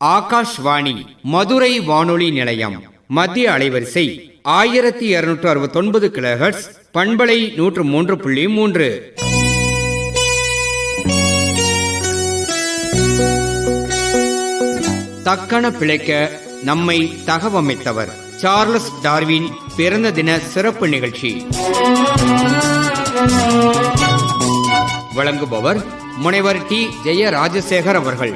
ஆகாஷ்வாணி மதுரை வானொலி நிலையம் மத்திய அலைவரிசை ஆயிரத்தி இருநூற்று அறுபத்தொன்பது கிலோஹெர்ட்ஸ் பண்பலை நூற்று மூன்று புள்ளி மூன்று. தக்கன பிழைக்க நம்மை தகவமைத்தவர் சார்லஸ் டார்வின் பிறந்த தின சிறப்பு நிகழ்ச்சி. வழங்குபவர் முனைவர் டி. ஜெய ராஜசேகர் அவர்கள்.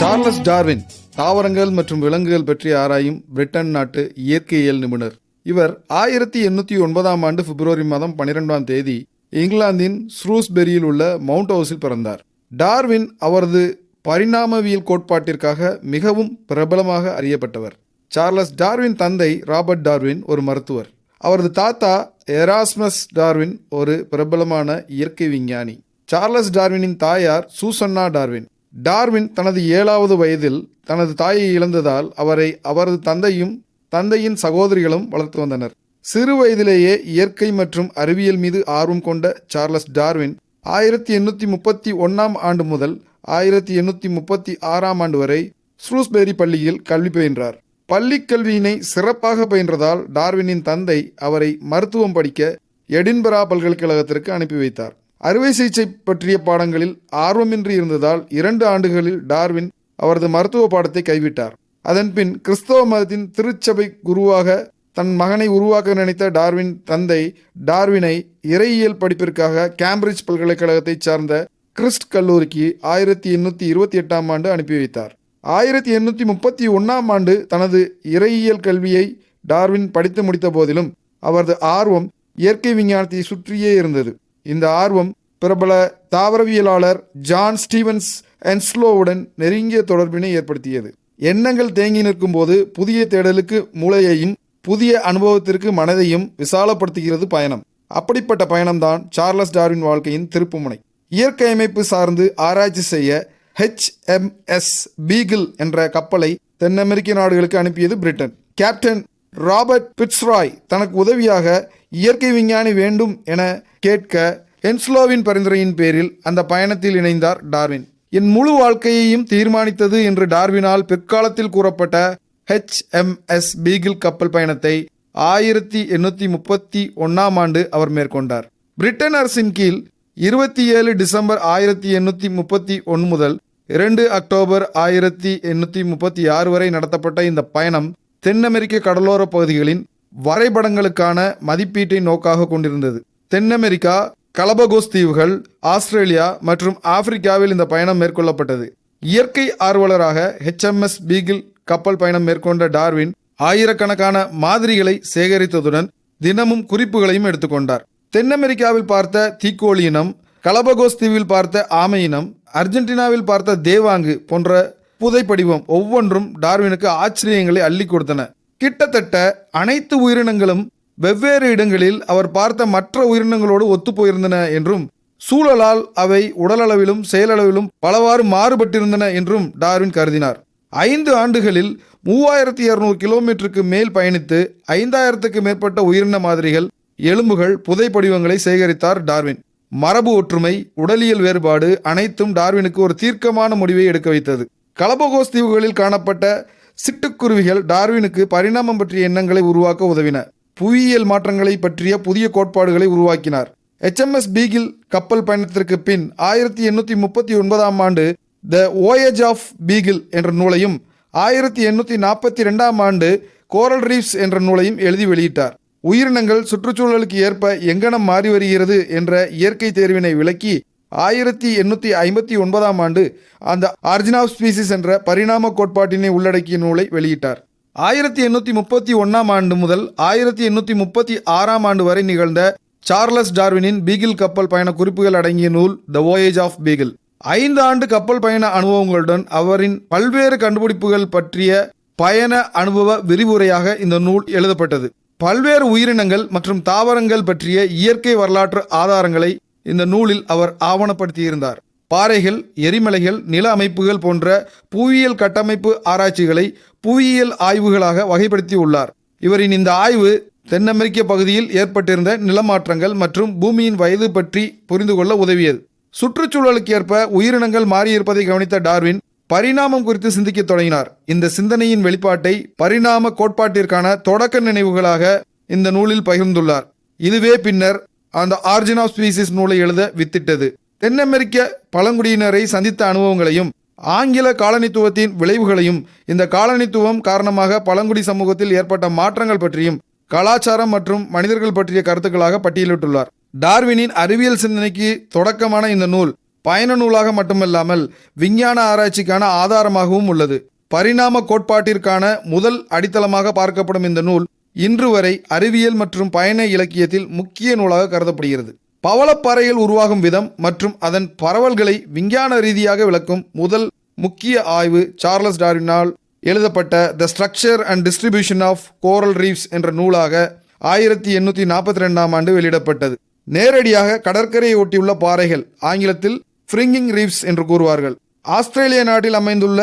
சார்லஸ் டார்வின் தாவரங்கள் மற்றும் விலங்குகள் பற்றி ஆராயும் பிரிட்டன் நாட்டு இயற்கையியல் நிபுணர். இவர் ஆயிரத்தி எண்ணூற்றி ஒன்பதாம் ஆண்டு பிப்ரவரி மாதம் பன்னிரெண்டாம் தேதி இங்கிலாந்தின் ஸ்ரூஸ்பெரியில் உள்ள மவுண்ட் ஹவுஸில் பிறந்தார். டார்வின் அவரது பரிணாமவியல் கோட்பாட்டிற்காக மிகவும் பிரபலமாக அறியப்பட்டவர். சார்லஸ் டார்வின் தந்தை ராபர்ட் டார்வின் ஒரு மருத்துவர். அவரது தாத்தா எராஸ்மஸ் டார்வின் ஒரு பிரபலமான இயற்கை விஞ்ஞானி. சார்லஸ் டார்வினின் தாயார் சூசன்னா டார்வின். டார்வின் தனது ஏழாவது வயதில் தனது தாயை இழந்ததால் அவரை அவரது தந்தையும் தந்தையின் சகோதரிகளும் வளர்த்து வந்தனர். சிறு வயதிலேயே இயற்கை மற்றும் அறிவியல் மீது ஆர்வம் கொண்ட சார்லஸ் டார்வின் ஆயிரத்தி எண்ணூற்றி முப்பத்தி ஒன்றாம் ஆண்டு முதல் ஆயிரத்தி எண்ணூற்றி முப்பத்தி ஆறாம் ஆண்டு வரை ஸ்ரூஸ்பெரி பள்ளியில் கல்வி பயின்றார். பள்ளிக் கல்வியினை சிறப்பாக பயின்றதால் டார்வினின் தந்தை அவரை மருத்துவம் படிக்க எடின்பரா பல்கலைக்கழகத்திற்கு அனுப்பி வைத்தார். அறுவை சிகிச்சை பற்றிய பாடங்களில் ஆர்வமின்றி இருந்ததால் இரண்டு ஆண்டுகளில் டார்வின் அவரது மருத்துவ பாடத்தை கைவிட்டார். அதன்பின் கிறிஸ்தவ மதத்தின் திருச்சபை குருவாக தன் மகனை உருவாக்க நினைத்த டார்வின் தந்தை டார்வினை இறையியல் படிப்பிற்காக கேம்பிரிட்ஜ் பல்கலைக்கழகத்தைச் சார்ந்த கிறிஸ்ட் கல்லூரிக்கு ஆயிரத்தி எண்ணூற்றி இருபத்தி எட்டாம் ஆண்டு அனுப்பி வைத்தார். ஆயிரத்தி எண்ணூற்றி முப்பத்தி ஒன்றாம் ஆண்டு தனது இறையியல் கல்வியை டார்வின் படித்து முடித்த போதிலும் அவரது ஆர்வம் இயற்கை விஞ்ஞானத்தை சுற்றியே இருந்தது. இந்த ஆர்வம் பிரபல தாவரவியலாளர் ஜான் ஸ்டீவன்ஸ் என்ஸ்லோவுடன் நெருங்கிய தொடர்பினை ஏற்படுத்தியது. எண்ணங்கள் தேங்கி நிற்கும் போது புதிய தேடலுக்கு மூளையையும் புதிய அனுபவத்திற்கு மனதையும் விசாலப்படுத்துகிறது பயணம். அப்படிப்பட்ட பயணம்தான் சார்லஸ் டார்வின் வாழ்க்கையின் திருப்புமுனை. இயற்கை அமைப்பு சார்ந்து ஆராய்ச்சி செய்ய ஹெச்எம்எஸ் பீகிள் என்ற கப்பலை தென் அமெரிக்க நாடுகளுக்கு அனுப்பியது பிரிட்டன். கேப்டன் ராபர்ட் பிட்ஸ்ராய் தனக்கு உதவியாக இயற்கை விஞ்ஞானி வேண்டும் என கேட்க ஹென்ஸ்லோவின் பரிந்துரையின் பேரில் அந்த பயணத்தில் இணைந்தார் டார்வின். என் முழு வாழ்க்கையையும் தீர்மானித்தது என்று டார்வினால் பிற்காலத்தில் கூறப்பட்ட ஹெச்எம்எஸ் பீகில் கப்பல் பயணத்தை ஆயிரத்தி எண்ணூற்றி முப்பத்தி ஒன்றாம் ஆண்டு அவர் மேற்கொண்டார். பிரிட்டன் அரசின் கீழ் இருபத்தி ஏழு டிசம்பர் ஆயிரத்தி எண்ணூற்றி முப்பத்தி ஒன்று முதல் இரண்டு அக்டோபர் ஆயிரத்தி எண்ணூற்றி முப்பத்தி ஆறு வரை நடத்தப்பட்ட இந்த பயணம் தென் அமெரிக்க கடலோர பகுதிகளின் வரைபடங்களுக்கான மதிப்பீட்டை நோக்காக கொண்டிருந்தது. தென் அமெரிக்கா கலபகோஸ் தீவுகள் ஆஸ்திரேலியா மற்றும் ஆப்பிரிக்காவில் இந்த பயணம் மேற்கொள்ளப்பட்டது. இயற்கை ஆர்வலராக ஹெச்எம்எஸ் பீகில் கப்பல் பயணம் மேற்கொண்ட டார்வின் ஆயிரக்கணக்கான மாதிரிகளை சேகரித்ததுடன் தினமும் குறிப்புகளையும் எடுத்துக்கொண்டார் தென் அமெரிக்காவில் பார்த்த தீக்கோழி இனம் கலபகோஸ் தீவில் பார்த்த ஆமை இனம் அர்ஜென்டினாவில் பார்த்த தேவாங்கு போன்ற புதைப்படிவம் ஒவ்வொன்றும் டார்வினுக்கு ஆச்சரியங்களை அள்ளி கொடுத்தன. கிட்டத்தட்ட அனைத்து உயிரினங்களும் வெவ்வேறு இடங்களில் அவர் பார்த்த மற்ற உயிரினங்களோடு ஒத்துப்போயிருந்தன என்றும் சூழலால் அவை உடலளவிலும் செயலளவிலும் பலவாறு மாறுபட்டிருந்தன என்றும் டார்வின் கருதினார். ஐந்து ஆண்டுகளில் மூவாயிரத்தி இரநூறு கிலோமீட்டருக்கு மேல் பயணித்து ஐந்தாயிரத்துக்கு மேற்பட்ட உயிரின மாதிரிகள் எலும்புகள் புதைப்படிவங்களை சேகரித்தார் டார்வின். மரபு ஒற்றுமை உடலியல் வேறுபாடு அனைத்தும் டார்வினுக்கு ஒரு தீர்க்கமான முடிவை எடுக்க வைத்தது. கலபகோஸ் தீவுகளில் காணப்பட்ட சிட்டுக்குருவிகள் டார்வினுக்கு பரிணாமம் பற்றிய எண்ணங்களை உருவாக்க உதவின. புவியியல் மாற்றங்களை பற்றிய புதிய கோட்பாடுகளை உருவாக்கினார். எச்எம்எஸ் பீகில் கப்பல் பயணத்திற்கு பின் ஆயிரத்தி எண்ணூற்றி முப்பத்தி ஒன்பதாம் ஆண்டு த ஓயேஜ் ஆஃப் பீகில் என்ற நூலையும் ஆயிரத்தி எண்ணூற்றி நாற்பத்தி ரெண்டாம் ஆண்டு கோரல் ரீஃப்ஸ் என்ற நூலையும் எழுதி வெளியிட்டார். உயிரினங்கள் சுற்றுச்சூழலுக்கு ஏற்ப எங்கனம் மாறி வருகிறது என்ற இயற்கை தேர்வினை விளக்கி ஆயிரத்தி எண்ணூற்றி ஐம்பத்தி ஒன்பதாம் ஆண்டு அந்த ஆர்ஜின் ஆஃப் ஸ்பீசிஸ் என்ற பரிணாம கோட்பாட்டினை உள்ளடக்கிய நூலை வெளியிட்டார். ஆயிரத்தி எண்ணூற்றி முப்பத்தி ஒன்றாம் ஆண்டு முதல் ஆயிரத்தி எண்ணூற்றி முப்பத்தி ஆறாம் ஆண்டு வரை நிகழ்ந்த சார்லஸ் டார்வினின் பீகில் கப்பல் பயண குறிப்புகள் அடங்கிய நூல் த வோயேஜ் ஆஃப் பீகில் ஐந்து ஆண்டு கப்பல் பயண அனுபவங்களுடன் அவரின் பல்வேறு கண்டுபிடிப்புகள் பற்றிய பயண அனுபவ விரிவுரையாக இந்த நூல் எழுதப்பட்டது. பல்வேறு உயிரினங்கள் மற்றும் தாவரங்கள் பற்றிய இயற்கை வரலாற்று ஆதாரங்களை இந்த நூலில் அவர் ஆவணப்படுத்தியிருந்தார். பாறைகள் எரிமலைகள் நில அமைப்புகள் போன்ற புவியியல் கட்டமைப்பு ஆராய்ச்சிகளை புவியியல் ஆய்வுகளாக வகைப்படுத்தி உள்ளார். இவரின் இந்த ஆய்வு தென் அமெரிக்க பகுதியில் ஏற்பட்டிருந்த நிலமாற்றங்கள் மற்றும் பூமியின் வயது பற்றி புரிந்து கொள்ள உதவியது. சுற்றுச்சூழலுக்கு ஏற்ப உயிரினங்கள் மாறியிருப்பதை கவனித்த டார்வின் பரிணாமம் குறித்து சிந்திக்க தொடங்கினார். இந்த சிந்தனையின் வெளிப்பாட்டை பரிணாம கோட்பாட்டிற்கான தொடக்க நினைவுகளாக இந்த நூலில் பகிர்ந்துள்ளார். இதுவே பின்னர் அந்த ஆர்ஜின் ஆஃப் ஸ்பீசிஸ் நூலை எழுத வித்திட்டது. தென் அமெரிக்க பழங்குடியினரை சந்தித்த அனுபவங்களையும் ஆங்கில காலனித்துவத்தின் விளைவுகளையும் இந்த காலனித்துவம் காரணமாக பழங்குடி சமூகத்தில் ஏற்பட்ட மாற்றங்கள் பற்றியும் கலாச்சாரம் மற்றும் மனிதர்கள் பற்றிய கருத்துக்களாக பட்டியலிட்டுள்ளார். டார்வினின் அறிவியல் சிந்தனைக்கு தொடக்கமான இந்த நூல் பயண நூலாக மட்டுமல்லாமல் விஞ்ஞான ஆராய்ச்சிக்கான ஆதாரமாகவும் உள்ளது. பரிணாம கோட்பாட்டிற்கான முதல் அடித்தளமாக பார்க்கப்படும் இந்த நூல் இன்று வரை அறிவியல் மற்றும் பயண இலக்கியத்தில் முக்கிய நூலாக கருதப்படுகிறது. பவளப்பாறைகள் உருவாகும் விதம் மற்றும் அதன் பரவல்களை விஞ்ஞான ரீதியாக விளக்கும் முதல் முக்கிய ஆய்வு சார்லஸ் டார்வினால் எழுதப்பட்ட the structure and distribution of coral reefs என்ற நூலாக ஆயிரத்தி எண்ணூற்றி நாற்பத்தி ரெண்டாம் ஆண்டு வெளியிடப்பட்டது. நேரடியாக கடற்கரையை ஒட்டியுள்ள பாறைகள் ஆங்கிலத்தில் ஃப்ரிங்கிங் ரீஃப்ஸ் என்று கூறுவார்கள். ஆஸ்திரேலிய நாட்டில் அமைந்துள்ள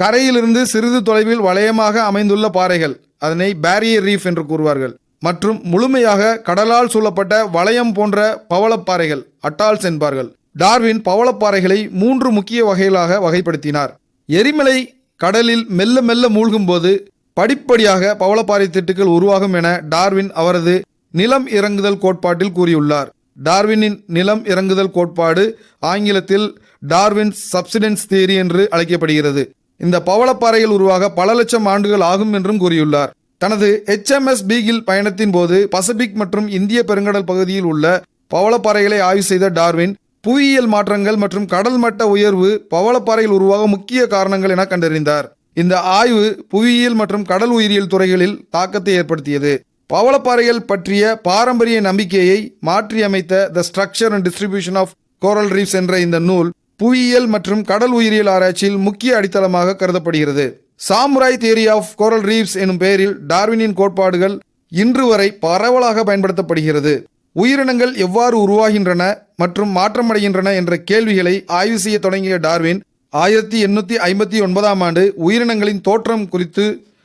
கரையிலிருந்து சிறிது தொலைவில் வளையமாக அமைந்துள்ள பாறைகள் அதனை பேரியர் ரீஃப் என்று கூறுவார்கள். மற்றும் முழுமையாக கடலால் சூழப்பட்ட வளையம் போன்ற பவளப்பாறைகள் அட்டால்ஸ் என்பார்கள். டார்வின் பவளப்பாறைகளை மூன்று முக்கிய வகைகளாக வகைப்படுத்தினார். எரிமலை கடலில் மெல்ல மெல்ல மூழ்கும்போது படிப்படியாக பவளப்பாறை திட்டுகள் உருவாகும் என டார்வின் அவரது நிலம் இறங்குதல் கோட்பாட்டில் கூறியுள்ளார். டார்வினின் நிலம் இறங்குதல் கோட்பாடு ஆங்கிலத்தில் டார்வின் சப்சிடென்ஸ் தியரி என்று அழைக்கப்படுகிறது. இந்த பவளப்பாறையில் உருவாக பல லட்சம் ஆண்டுகள் ஆகும் என்றும் கூறியுள்ளார். தனது HMS பீகில் பயணத்தின் போது பசிபிக் மற்றும் இந்திய பெருங்கடல் பகுதியில் உள்ள பவளப்பாறைகளை ஆய்வு செய்த டார்வின் புவியியல் மாற்றங்கள் மற்றும் கடல் மட்ட உயர்வு பவளப்பாறையில் உருவாக முக்கிய காரணங்கள் என கண்டறிந்தார். இந்த ஆய்வு புவியியல் மற்றும் கடல் உயிரியல் துறைகளில் தாக்கத்தை ஏற்படுத்தியது. பவளப்பாறைகள் பற்றிய பாரம்பரிய நம்பிக்கையை மாற்றியமைத்த the structure and distribution of coral reefs என்ற இந்த நூல் புவியியல் மற்றும் கடல் உயிரியல் ஆராய்ச்சியில் முக்கிய அடித்தளமாக கருதப்படுகிறது. சாமுராய் தியரி ஆஃப் கோரல் ரீவ்ஸ் எனும் பெயரில் டார்வினின் கோட்பாடுகள் இன்று வரை பரவலாக பயன்படுத்தப்படுகிறது. உயிரினங்கள் எவ்வாறு உருவாகின்றன மற்றும் மாற்றமடைகின்றன என்ற கேள்விகளை ஆய்வு செய்ய தொடங்கிய டார்வின் ஆயிரத்தி எண்ணூற்றி ஐம்பத்தி ஒன்பதாம் ஆண்டு உயிரினங்களின் தோற்றம் குறித்து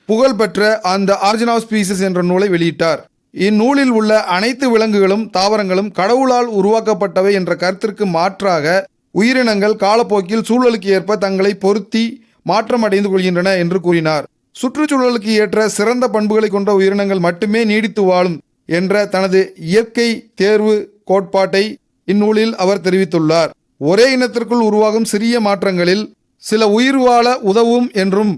புகழ்பெற்ற அந்த ஆர்ஜின் ஆஃப் ஸ்பீசிஸ் என்ற நூலை வெளியிட்டார். இந்நூலில் உள்ள அனைத்து விலங்குகளும் தாவரங்களும் கடவுளால் உருவாக்கப்பட்டவை என்ற கருத்திற்கு மாற்றாக உயிரினங்கள் காலப்போக்கில் சூழலுக்கு ஏற்ப தங்களை பொருத்தி மாற்றமடைந்து கொள்கின்றன என்று கூறினார். சுற்றுச்சூழலுக்கு ஏற்ற சிறந்த பண்புகளை கொண்ட உயிரினங்கள் மட்டுமே நீடித்து வாழும் என்ற தனது இயற்கை தேர்வு கோட்பாட்டை இந்நூலில் அவர் தெரிவித்துள்ளார். ஒரே இனத்திற்குள் உருவாகும் சிறிய மாற்றங்களில் சில உயிர் வாழ உதவும் என்றும்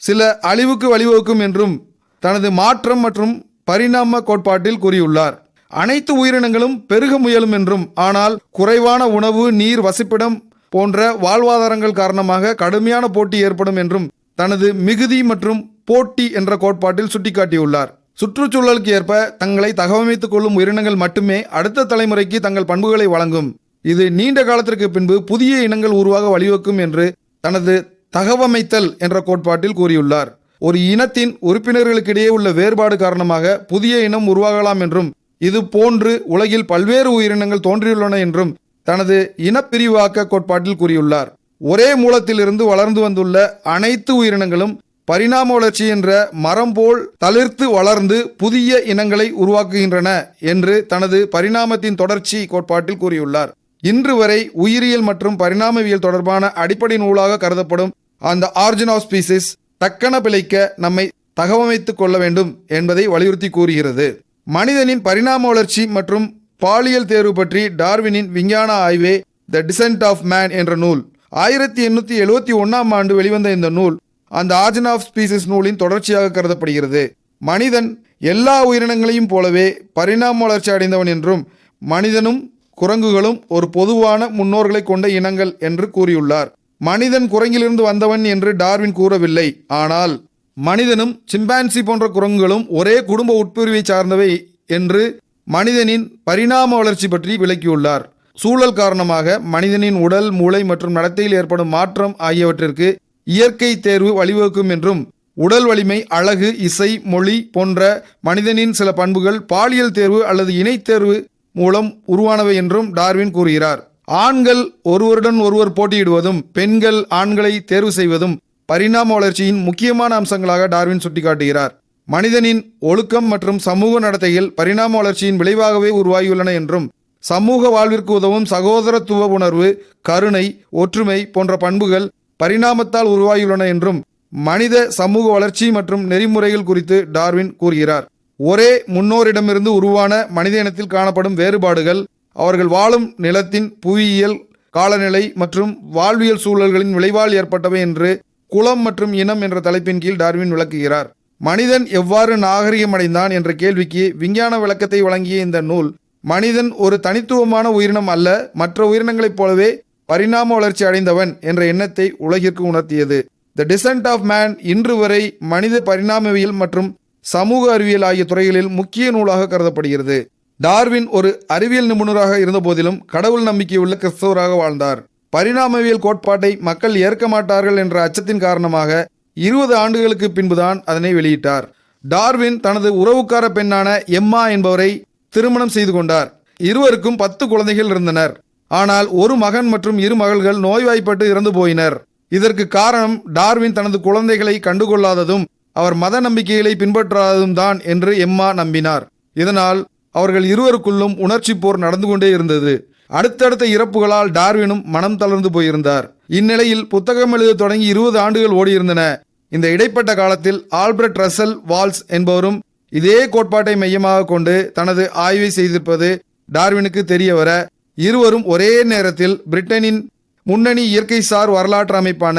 சில அழிவுக்கு வழிவகுக்கும் என்றும் தனது மாற்றம் மற்றும் பரிணாம கோட்பாட்டில் கூறியுள்ளார். அனைத்து உயிரினங்களும் பெருக முயலும் என்றும் ஆனால் குறைவான உணவு நீர் வசிப்பிடம் போன்ற வாழ்வாதாரங்கள் காரணமாக கடுமையான போட்டி ஏற்படும் என்றும் தனது மிகுதி மற்றும் போட்டி என்ற கோட்பாட்டில் சுட்டிக்காட்டியுள்ளார். சுற்றுச்சூழலுக்கு ஏற்ப தங்களை தகவமைத்துக் கொள்ளும் உயிரினங்கள் மட்டுமே அடுத்த தலைமுறைக்கு தங்கள் பண்புகளை வழங்கும். இது நீண்ட காலத்திற்கு பின்பு புதிய இனங்கள் உருவாக வழிவகுக்கும் என்று தனது தகவமைத்தல் என்ற கோட்பாட்டில் கூறியுள்ளார். ஒரு இனத்தின் உறுப்பினர்களுக்கிடையே உள்ள வேறுபாடு காரணமாக புதிய இனம் உருவாகலாம் என்றும் இது போன்று உலகில் பல்வேறு உயிரினங்கள் தோன்றியுள்ளன என்றும் தனது இனப்பிரிவாக்க கோட்பாட்டில் கூறியுள்ளார். ஒரே மூலத்திலிருந்து வளர்ந்து வந்துள்ள அனைத்து உயிரினங்களும் பரிணாம வளர்ச்சி என்ற மரம் போல் தளிர்த்து வளர்ந்து புதிய இனங்களை உருவாக்குகின்றன என்று தனது பரிணாமத்தின் தொடர்ச்சி கோட்பாட்டில் கூறியுள்ளார். இன்று வரை உயிரியல் மற்றும் பரிணாமவியல் தொடர்பான அடிப்படை நூலாக கருதப்படும் அந்த ஆர்ஜின் ஆஃப் ஸ்பீசிஸ் தக்கன பிழைக்க நம்மை தகவமைத்துக் கொள்ள வேண்டும் என்பதை வலியுறுத்தி கூறுகிறது. மனிதனின் பரிணாம வளர்ச்சி மற்றும் பாலியல் தேர்வு பற்றி டார்வினின் விஞ்ஞான ஆய்வே த டிசென்ட் ஆஃப் மேன் என்ற நூல். ஆயிரத்தி எண்ணூற்றி எழுபத்தி ஒன்றாம் ஆண்டு வெளிவந்த இந்த நூல் அந்த ஆர்ஜன் ஆஃப் ஸ்பீசிஸ் நூலின் தொடர்ச்சியாக கருதப்படுகிறது. மனிதன் எல்லா உயிரினங்களையும் போலவே பரிணாம வளர்ச்சி அடைந்தவன் என்றும் மனிதனும் குரங்குகளும் ஒரு பொதுவான முன்னோர்களை கொண்ட இனங்கள் என்று கூறியுள்ளார். மனிதன் குரங்கிலிருந்து வந்தவன் என்று டார்வின் கூறவில்லை. ஆனால் மனிதனும் சிம்பான்சி போன்ற குரங்குகளும் ஒரே குடும்ப உட்பிரிவை சார்ந்தவை என்று மனிதனின் பரிணாம வளர்ச்சி பற்றி விளக்கியுள்ளார். சூழல் காரணமாக மனிதனின் உடல் மூளை மற்றும் நடத்தையில் ஏற்படும் மாற்றம் ஆகியவற்றிற்கு இயற்கை தேர்வு வழிவகுக்கும் என்றும் உடல் வலிமை அழகு இசை மொழி போன்ற மனிதனின் சில பண்புகள் பாலியல் தேர்வு அல்லது இணைத்தேர்வு மூலம் உருவானவை என்றும் டார்வின் கூறுகிறார். ஆண்கள் ஒருவருடன் ஒருவர் போட்டியிடுவதும் பெண்கள் ஆண்களை தேர்வு செய்வதும் பரிணாம வளர்ச்சியின் முக்கியமான அம்சங்களாக டார்வின் சுட்டிக்காட்டுகிறார். மனிதனின் ஒழுக்கம் மற்றும் சமூக நடத்தையில் பரிணாம வளர்ச்சியின் விளைவாகவே உருவாகியுள்ளன என்றும் சமூக வாழ்விற்கு உதவும் சகோதரத்துவ உணர்வு கருணை ஒற்றுமை போன்ற பண்புகள் பரிணாமத்தால் உருவாகியுள்ளன என்றும் மனித சமூக வளர்ச்சி மற்றும் நெறிமுறைகள் குறித்து டார்வின் கூறுகிறார். ஒரே முன்னோரிடமிருந்து உருவான மனித இனத்தில் காணப்படும் வேறுபாடுகள் அவர்கள் வாழும் நிலத்தின் புவியியல் காலநிலை மற்றும் வாழ்வியல் சூழல்களின் விளைவால் ஏற்பட்டவை என்று குலம் மற்றும் இனம் என்ற தலைப்பின் கீழ் டார்வின் விளக்குகிறார். மனிதன் எவ்வாறு நாகரிகமடைந்தான் என்ற கேள்விக்கு விஞ்ஞான விளக்கத்தை வழங்கிய இந்த நூல் மனிதன் ஒரு தனித்துவமான உயிரினம் அல்ல மற்ற உயிரினங்களைப் போலவே பரிணாம வளர்ச்சி அடைந்தவன் என்ற எண்ணத்தை உலகிற்கு உணர்த்தியது. த டிசன்ட் ஆஃப் மேன் இன்று வரை மனித பரிணாமவியல் மற்றும் சமூக அறிவியல் ஆகிய துறைகளில் முக்கிய நூலாக கருதப்படுகிறது. டார்வின் ஒரு அறிவியல் நிபுணராக இருந்தபோதிலும் கடவுள் நம்பிக்கையுள்ள கிறிஸ்தவராக வாழ்ந்தார். பரிணாமவியல் கோட்பாட்டை மக்கள் ஏற்க மாட்டார்கள் என்ற அச்சத்தின் காரணமாக இருபது ஆண்டுகளுக்கு பின்புதான் அதனை வெளியிட்டார். டார்வின் தனது உறவுக்கார பெண்ணான எம்மா என்பவரை திருமணம் செய்து கொண்டார். இருவருக்கும் பத்து குழந்தைகள் இருந்தனர். ஆனால் ஒரு மகன் மற்றும் இரு மகள்கள் நோய்வாய்ப்பட்டு இறந்து போயினர். இதற்கு காரணம் டார்வின் தனது குழந்தைகளை கண்டுகொள்ளாததும் அவர் மத நம்பிக்கைகளை பின்பற்றாததும் தான் என்று எம்மா நம்பினார். இதனால் அவர்கள் இருவருக்குள்ளும் உணர்ச்சி போர் நடந்து கொண்டே இருந்தது. அடுத்தடுத்த இறப்புகளால் டார்வினும் மனம் தளர்ந்து போயிருந்தார். இந்நிலையில் புத்தகம் எழுத தொடங்கி இருபது ஆண்டுகள் ஓடியிருந்தன. இந்த இடைப்பட்ட காலத்தில் ஆல்பர்ட் ரசல் வால்ஸ் என்பவரும் இதே கோட்பாட்டை மையமாக கொண்டு தனது ஆய்வை செய்திருப்பது டார்வினுக்கு தெரிய வர இருவரும் ஒரே நேரத்தில் பிரிட்டனின் முன்னணி இயற்கைசார் வரலாற்று அமைப்பான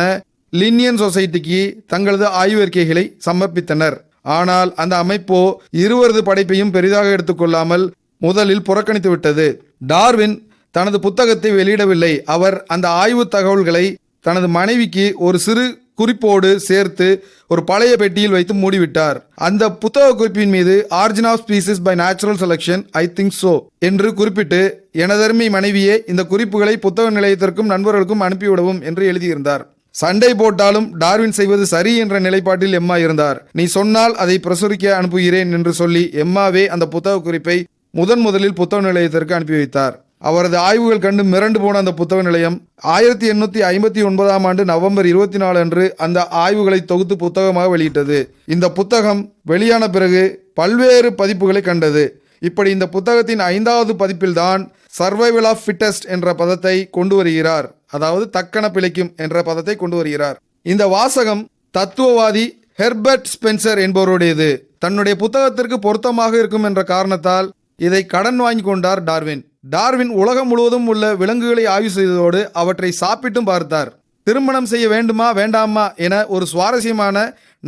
லினியன் சொசைட்டிக்கு தங்களது ஆய்வறிக்கைகளை சமர்ப்பித்தனர். ஆனால் அந்த அமைப்போ இருவரது படைப்பையும் பெரிதாக எடுத்துக்கொள்ளாமல் முதலில் புறக்கணித்து விட்டது டார்வின் தனது புத்தகத்தை வெளியிடவில்லை. அவர் அந்த ஆய்வு தகவல்களை தனது மனைவிக்கு ஒரு சிறு குறிப்போடு சேர்த்து ஒரு பழைய பெட்டியில் வைத்து மூடிவிட்டார். அந்த புத்தக குறிப்பின் மீது origin of species by natural selection I think so என்று குறிப்பிட்டு எனதருமை மனைவியே இந்த குறிப்புகளை புத்தக நிலையத்திற்கும் நண்பர்களுக்கும் அனுப்பிவிடவும் என்று எழுதியிருந்தார். சண்டை போட்டாலும் டார்வின் செய்வது சரி என்ற நிலைப்பாட்டில் எம்மா இருந்தார். நீ சொன்னால் அதை பிரசுரிக்க அனுப்புகிறேன் என்று சொல்லி எம்மாவே அந்த புத்தக குறிப்பை முதன் முதலில் புத்தக நிலையத்திற்கு அனுப்பி வைத்தார். அவரது ஆய்வுகள் கண்டு மிரண்டு போன அந்த புத்தக நிலையம் ஆயிரத்தி எண்ணூற்றி ஐம்பத்தி ஒன்பதாம் ஆண்டு நவம்பர் இருபத்தி நாலு அன்று அந்த ஆய்வுகளை தொகுத்து புத்தகமாக வெளியிட்டது. இந்த புத்தகம் வெளியான பிறகு பல்வேறு பதிப்புகளை கண்டது. இப்படி இந்த புத்தகத்தின் ஐந்தாவது பதிப்பில்தான் சர்வைவல் ஆஃப் ஃபிட்டஸ்ட் என்ற பதத்தை கொண்டு வருகிறார். அதாவது தக்கன பிழைக்கும் என்ற பதத்தை கொண்டு வருகிறார். இந்த வாசகம் தத்துவவாதி ஹெர்பர்ட் ஸ்பென்சர் என்பவருடையது. தன்னுடைய புத்தகத்திற்கு பொருத்தமாக இருக்கும் என்ற காரணத்தால் இதை கடன் வாங்கி கொண்டார் டார்வின். டார்வின் உலகம் முழுவதும் உள்ள விலங்குகளை ஆய்வு செய்ததோடு அவற்றை சாப்பிட்டும் பார்த்தார். திருமணம் செய்ய வேண்டுமா வேண்டாமா என ஒரு சுவாரஸ்யமான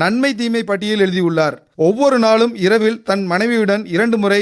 நன்மை தீமை பட்டியல் எழுதியுள்ளார். ஒவ்வொரு நாளும் இரவில் தன் மனைவியுடன் இரண்டு முறை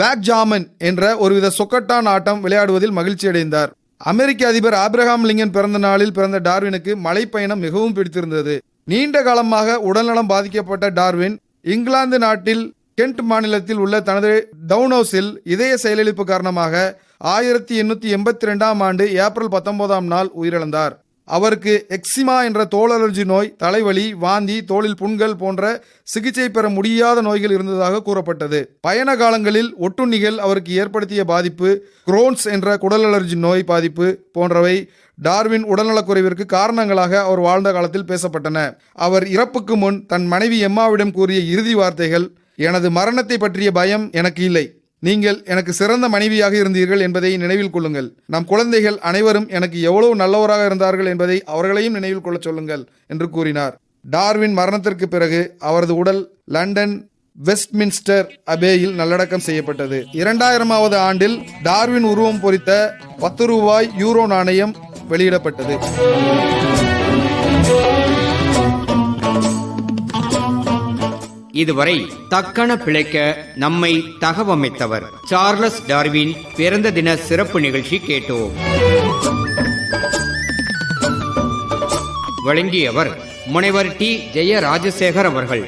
பேக் ஜாமன் என்ற ஒருவித சொக்கட்டான் ஆட்டம் விளையாடுவதில் மகிழ்ச்சி அடைந்தார். அமெரிக்க அதிபர் ஆப்ரஹாம் லிங்கன் பிறந்த நாளில் பிறந்த டார்வினுக்கு மலைப்பயணம் மிகவும் பிடித்திருந்தது. நீண்ட காலமாக உடல்நலம் பாதிக்கப்பட்ட டார்வின் இங்கிலாந்து நாட்டில் கென்ட் மாநிலத்தில் உள்ள தனது டவுன் ஹவுஸில் இதய செயலிழப்பு காரணமாக ஆயிரத்தி எண்ணூத்தி எண்பத்தி ரெண்டாம் ஆண்டு ஏப்ரல் பத்தொன்பதாம் நாள் உயிரிழந்தார். அவருக்கு எக்ஸிமா என்ற தோல் அலர்ஜி நோய் தலைவலி வாந்தி தோளில் புண்கள் போன்ற சிகிச்சை பெற முடியாத நோய்கள் இருந்ததாக கூறப்பட்டது. பயண காலங்களில் ஒட்டுண்ணிகள் அவருக்கு ஏற்படுத்திய பாதிப்பு குரோன்ஸ் என்ற குடல் அலர்ஜி நோய் பாதிப்பு போன்றவை டார்வின் உடல்நலக்குறைவிற்கு காரணங்களாக அவர் வாழ்ந்த காலத்தில் பேசப்பட்டன. அவர் இறப்புக்கு முன் தன் மனைவி எம்மாவிடம் கூறிய இறுதி வார்த்தைகள் எனது மரணத்தை பற்றிய பயம் எனக்கு இல்லை. நீங்கள் எனக்கு சிறந்த மனைவியாக இருந்தீர்கள் என்பதை நினைவில் கொள்ளுங்கள். நம் குழந்தைகள் அனைவரும் எனக்கு எவ்வளவு நல்லவராக இருந்தார்கள் என்பதை அவர்களையும் நினைவில் கொள்ளச் சொல்லுங்கள் என்று கூறினார். டார்வின் மரணத்திற்கு பிறகு அவரது உடல் லண்டன் வெஸ்ட்மின்ஸ்டர் அபேயில் நல்லடக்கம் செய்யப்பட்டது. இரண்டாயிரமாவது ஆண்டில் டார்வின் உருவம் பொறித்த பத்து ரூபாய் யூரோ நாணயம் வெளியிடப்பட்டது. இதுவரை தக்கன பிழைக்க நம்மை தகவமைத்தவர் சார்லஸ் டார்வின் பிறந்த தின சிறப்பு நிகழ்ச்சி கேட்டோம். வழங்கியவர் முனைவர் டி. ஜெய ராஜசேகர் அவர்கள்.